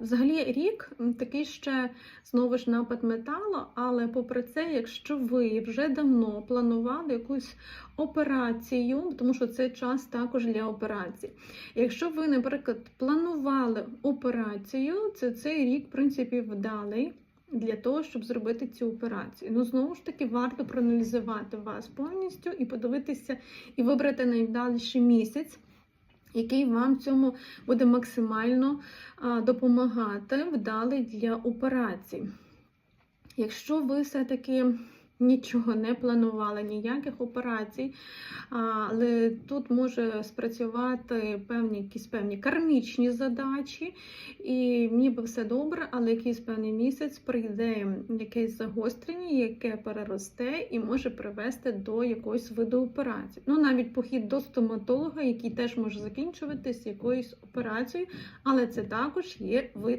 Взагалі, рік такий ще знову ж напад металу, але попри це, якщо ви вже давно планували якусь операцію, тому що це час також для операцій. Якщо ви, наприклад, планували операцію, це цей рік, в принципі, вдалий. Для того, щоб зробити цю операцію. Ну, знову ж таки, варто проаналізувати вас повністю і подивитися, і вибрати найвдаліший місяць, який вам в цьому буде максимально допомагати вдалий для операцій. Якщо ви все-таки нічого не планували, ніяких операцій, але тут може спрацювати певні якісь певні кармічні задачі, і ніби все добре, але якийсь певний місяць прийде якесь загострення, яке переросте і може привести до якогось виду операції. Ну, навіть похід до стоматолога, який теж може закінчуватись якоюсь операцією, але це також є вид.